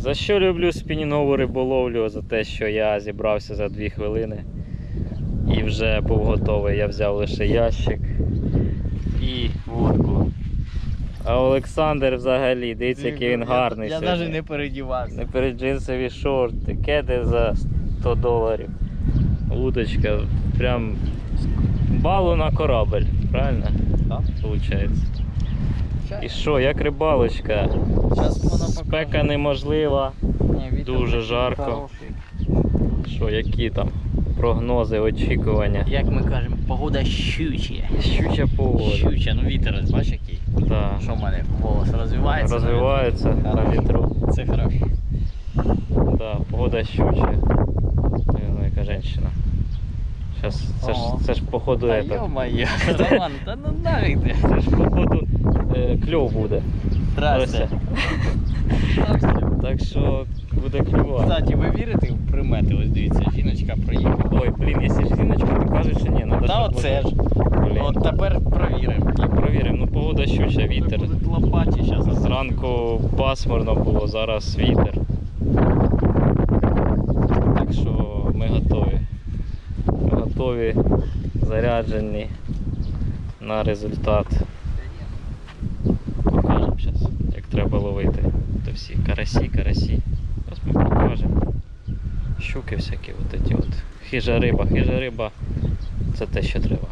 За що люблю спінінгову риболовлю? За те, що я зібрався за 2 хвилини і вже був готовий. Я взяв лише ящик і вудку. А Олександр взагалі, дивіться, який він гарний. Я навіть не передівався. Не перед джинсові шорти, кеди за 100 доларів. Удочка, прям балу на корабль, правильно? Так. Получається. І що, як рибалочка? Спека неможлива. Дуже жарко. Що, які там прогнози, очікування? Як ми кажемо, погода щуча. Щуча погода. Щуча, ну вітер, бачиш який? Да. Що в мене волос розвивається? Розвивається на Хорошо. вітру. Це хорошо. Да, погода щуча. Ну, яка женщина. Це, ж, це ж походу Та это. йо-моє, Роман, та ну ти. Це ж походу е, кльов буде. Здрасте. Так що буде клювати. Кстати, ви вірите в примети? Ось дивіться, жіночка проїхала. Ой, блін, якщо ж жіночка, то кажуть, що ні, надо Та щоб оце ж. Блін. От тепер провіримо. Так, провіримо. Ну погода щуча, вітер. Будуть лопаті зараз. Зранку пасмурно було, зараз вітер. Так що ми готові. Ми готові, заряджені на результат. Покажемо зараз, як треба ловити. То всі карасі, карасі. Зараз ми покажемо. Щуки всякі, от ці от. Хижа риба, хижа риба. Це те, що треба.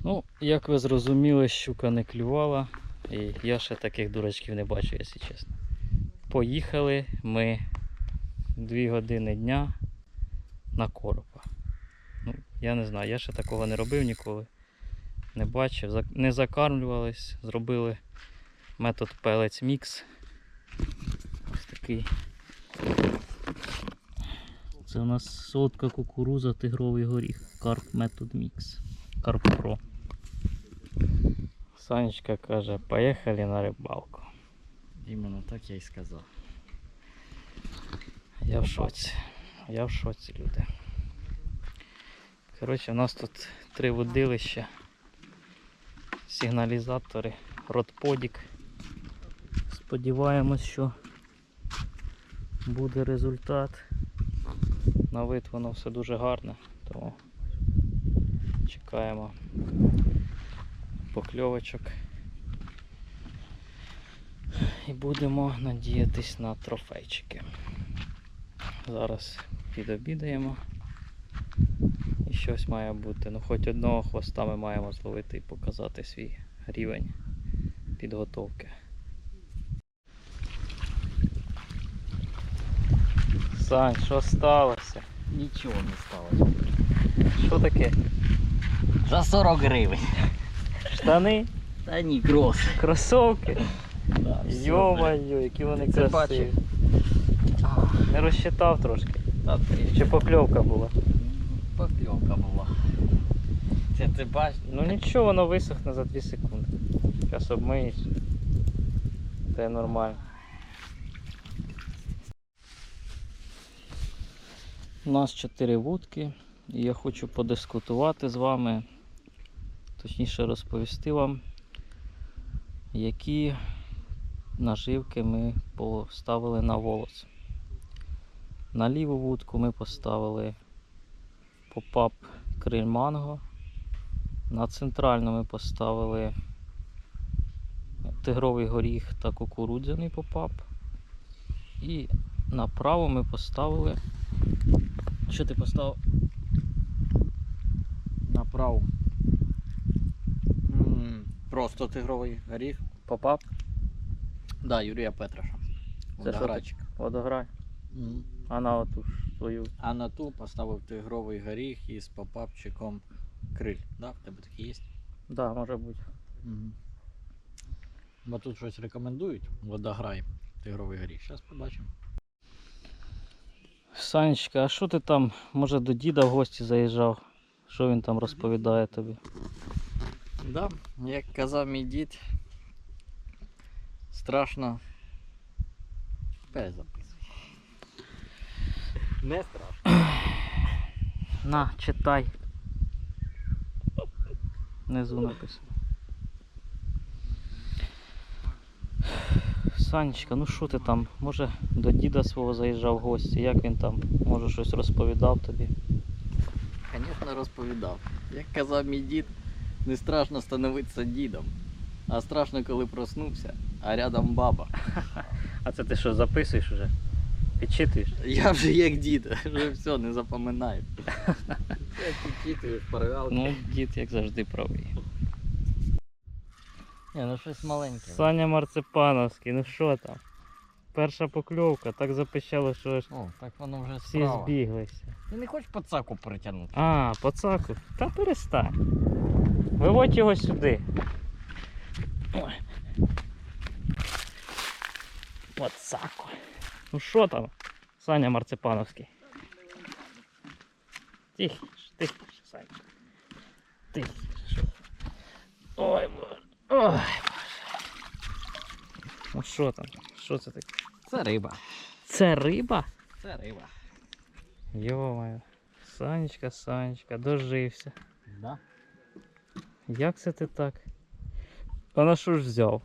Ну, як ви зрозуміли, щука не клювала. І я ще таких дурачків не бачу, якщо чесно. Поїхали ми 2 години дня на коропа. Ну, я не знаю, я ще такого не робив ніколи. Не бачив, не закармлювались, зробили метод пелець мікс. Ось такий. Це у нас сотка кукуруза, тигровий горіх. Карп метод мікс. Карп Про. Санечка каже, поїхали на рибалку. Іменно так я і сказав. Я в шоці. Я в шоці, люди. Коротше, у нас тут три водилища, сигналізатори, ротподік. Сподіваємось, що буде результат. На вид воно все дуже гарне, тому чекаємо покльовочок. І будемо надіятись на трофейчики. Зараз підобідаємо. І щось має бути. Ну хоч одного хвоста ми маємо зловити і показати свій рівень підготовки. Сань, що сталося? Нічого не сталося. Що таке? За 40 гривень. Штани? Та ні, крос. Кросовки? Да, Йо-моє, які вони красиві. Не розчитав трошки. Та ти. Чи покльовка була? Покльовка була. Це ти бачиш? Ну нічого, воно висохне за 2 секунди. Зараз обмиєш. Це нормально. У нас 4 вудки, і я хочу подискутувати з вами, точніше розповісти вам, які наживки ми поставили на волос. На ліву вудку ми поставили попап криль манго. На центральну ми поставили тигровий горіх та кукурудзяний попап. І направо ми поставили. Що ти поставив? Направо. Просто тигровий горіх. Попап? Да, Юрія Петраша. Це що Водоградчик. Водограй. А на оту ж свою. А на ту поставив тигровий горіх із попапчиком криль. Да, в тебе такі є? Да, може бути. Угу. Бо тут щось рекомендують. Водограй, тигровий горіх. Зараз побачимо. Санечка, а що ти там, може до діда в гості заїжджав? Що він там розповідає тобі? Да, як казав мій дід, страшно. Перезаписуй. Не страшно. На, читай. Внизу написано. Санечка, ну що ти там? Може до діда свого заїжджав в гості, як він там? Може щось розповідав тобі? Звісно, розповідав. Як казав мій дід, не страшно становитися дідом, а страшно, коли проснувся, а рядом баба. А це ти що, записуєш уже? Підчитуєш? Я вже як дід, вже все, не запам'ятаю. Я підчитую. Ну, дід, як завжди, правий. Ні, ну щось маленьке. Саня Марципановський, ну що там? Перша покльовка, так запищало, що аж О, так воно вже всі справа. збіглися. Ти не хочеш пацаку притягнути? А, пацаку. Та перестань. Виводь його сюди. Ой. Пацаку. Ну що там? Саня Марципановський. Тихіше, тихіше, Саня. Тихіше. Ой, боже. Ой, боже. Ну що там? Що це таке? Це риба. Це риба? Це риба. Йо-моє. Санечка, Санечка, дожився. Да? Як це ти так? А на що ж взяв?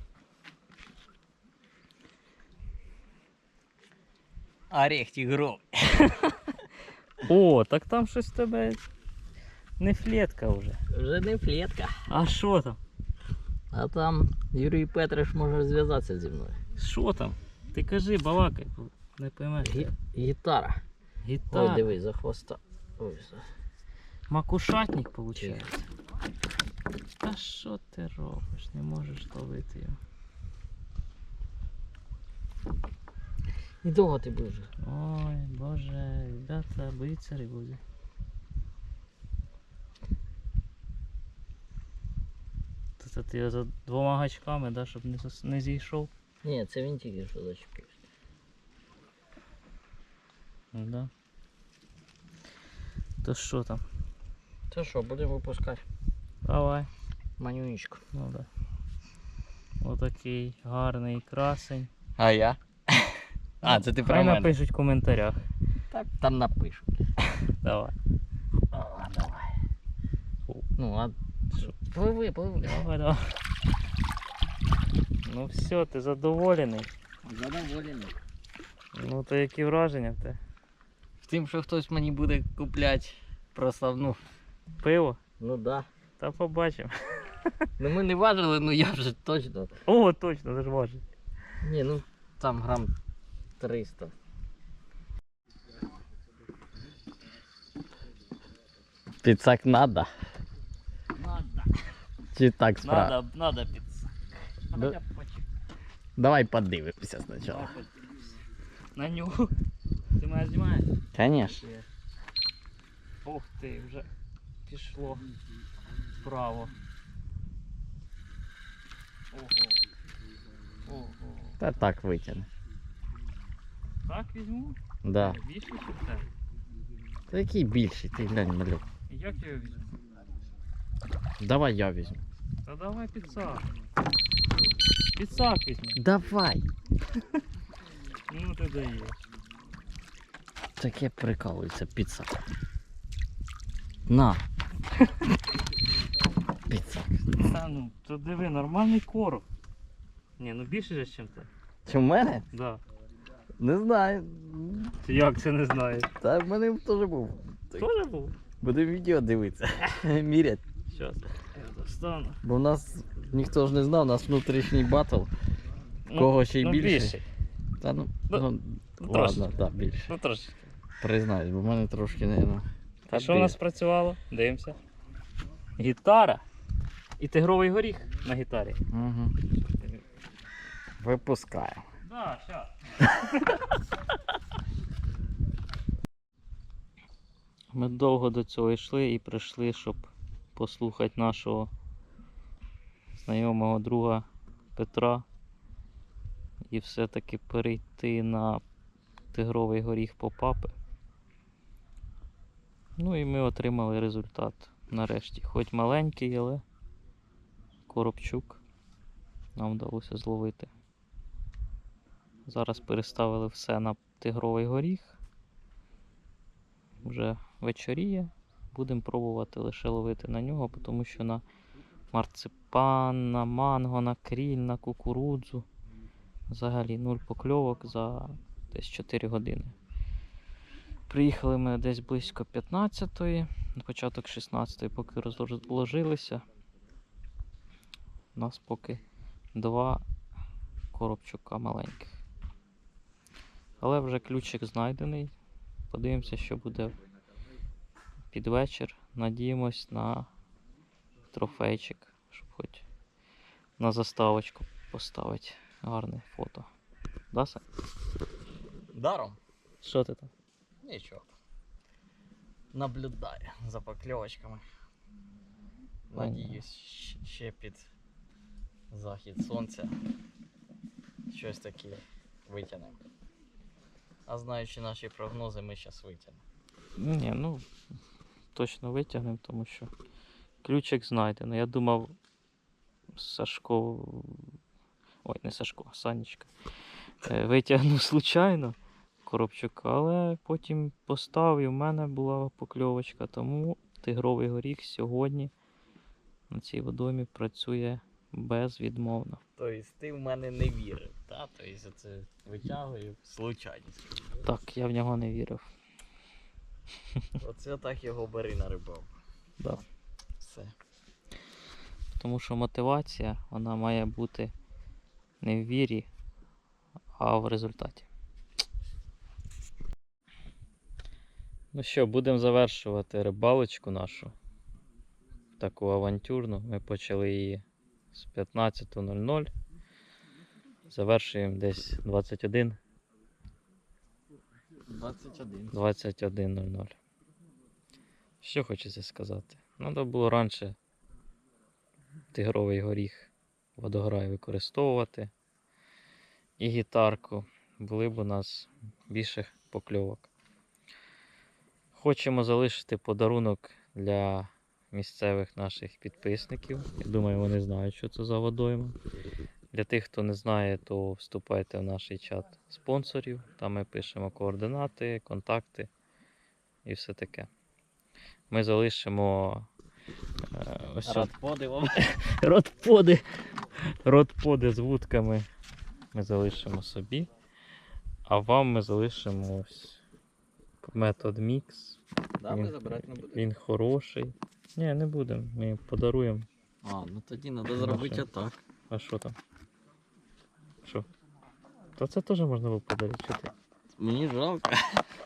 Орех тигров. О, так там щось в тебе не флетка вже. Вже не флетка. А що там? А там Юрій Петриш може зв'язатися зі мною. Що там? Ти кажи, балакай, бо не поймеш. Гі- гітара. Гітара. Ой, диви, за хвоста. Ой, за... Макушатник виходить. Та що ти робиш? Не можеш ловити його. І довго ти будеш? Ой, боже, ребята, боїться рибузи. То це ти за двома гачками, да, щоб не, не зійшов. Ні, це він тільки що зачепився. Ну Да. То що там? Це що, будемо випускати Давай. манюнічку. Ну да. Отакий гарний красень. А я? А, це ти про Хай мене. напишуть в коментарях. Так, там напишу. Давай. О, давай. Ну, а Що? пливи, пливи. Давай, давай. Ну все, ти задоволений. Задоволений. Ну то які враження в тебе? Тим, що хтось мені буде купляти просто, ну, Пиво? ну да. Та побачимо. Ну ми не важили, ну я вже точно. О, точно, це ж важить. Ні, ну там грам 300. Піцак надо? Надо. Чи так справа? Надо, надо піц. Да. Давай подивимося спочатку. На нього. Ти мене знімаєш? Конечно. Ух ти, вже пішло вправо. Ого. Ого. Та так витягне. Так візьму? Да. Більше чи це? Та який більший, ти глянь, малюк. Як його візьму? Давай я візьму. Та давай підсак. Підсак візьму. Давай. Ну ти даєш. Таке прикалується піца. На. Піца. Та ну, то диви, нормальний короб. Ні, ну більше же, ніж ти. Чи в мене? Да. Не знаю. Як це не знаєш? Та в мене теж був. Тоже був? Будемо відео дивитися. Мірять. Щас, я достану. Бо в нас ніхто ж не знав, у нас внутрішній батл. Ну, Кого ще й ну, більше? Та ну, Ну, ну, ну, ладно, так, більше. Ну трошки. Признаюсь, бо в мене трошки не. Ну, А що в нас спрацювало? Дивимося. Гітара. І тигровий горіх на гітарі. Угу. Випускаємо. Да, щас. Ми довго до цього йшли і прийшли, щоб послухати нашого знайомого друга Петра і все-таки перейти на тигровий горіх по папи. Ну і ми отримали результат нарешті. Хоч маленький, але коробчук нам вдалося зловити. Зараз переставили все на тигровий горіх. Вже вечоріє. Будемо пробувати лише ловити на нього, тому що на марципан, на манго, на кріль, на кукурудзу Взагалі нуль покльовок за десь 4 години. Приїхали ми десь близько 15-ї, на початок 16-ї, поки розложилися. У нас поки два коробчука маленьких. Але вже ключик знайдений. Подивимося, що буде під вечір. Надіємось на трофейчик, щоб хоч на заставочку поставити гарне фото. Да, Сань? Даром? Що ти там? Нічого. Наблюдаю за покльовочками. Надіюсь, ще під захід сонця щось таке витягнемо. А знаючи наші прогнози, ми зараз витягнемо. Ні, ну точно витягнемо, тому що ключик знайдено. Я думав, Сашко. Ой, не Сашко, Санечка. е, Витягнув случайно коробчука, але потім поставив, у мене була покльовочка, тому тигровий горіх сьогодні на цій водомі працює безвідмовно. Тобто ти в мене не вірив, та? Тобто це витягую случайність. Так, я в нього не вірив. Оце так його бери на рибалку. Да. Все. Тому що мотивація вона має бути не в вірі, а в результаті. Ну що, будемо завершувати рибалочку нашу. Таку авантюрну. Ми почали її з 15.00. Завершуємо десь 21 21. 21.00. Що хочеться сказати? Треба було раніше тигровий горіх водограй використовувати і гітарку. Були б у нас більше покльовок. Хочемо залишити подарунок для місцевих наших підписників. Я думаю, вони знають, що це за водойма. Для тих, хто не знає, то вступайте в наш чат спонсорів. Там ми пишемо координати, контакти і все таке. Ми залишимо е, ось подивом. Ротподи. Ротподи з вудками ми залишимо собі. А вам ми залишимо ось метод мікс. Да, Він- забирати не будемо. Він хороший. Ні, не будемо. Ми подаруємо. А, ну тоді треба зробити Хорошо. отак. А що там? Що? Та це теж можна було подарити. Що ти? Мені жалко.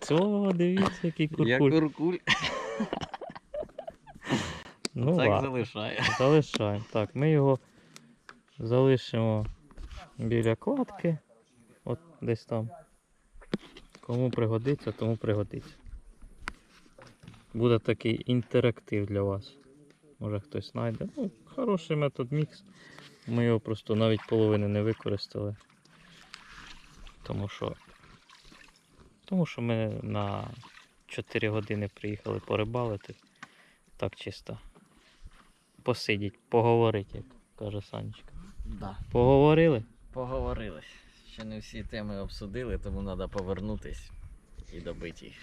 Цього, дивіться, який Я куркуль. куркуль. Ну, так ладно. залишаю. Залишаємо. Так, ми його залишимо біля кладки. От десь там. Кому пригодиться, тому пригодиться. Буде такий інтерактив для вас. Може хтось знайде. Ну, хороший метод мікс. Ми його просто навіть половини не використали. Тому що. Тому що ми на 4 години приїхали порибалити. Так чисто посидіть, поговорити, як каже Санечка. Да. Поговорили? Поговорили. Ще не всі теми обсудили, тому треба повернутись і добити їх.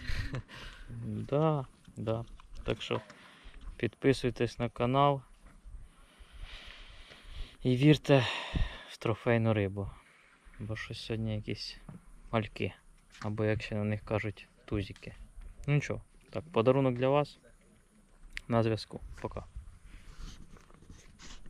Да, да. Так що підписуйтесь на канал і вірте в трофейну рибу. Бо щось сьогодні якісь мальки. Або як ще на них кажуть, тузики. Ну нічого, так, подарунок для вас. На зв'язку. Пока.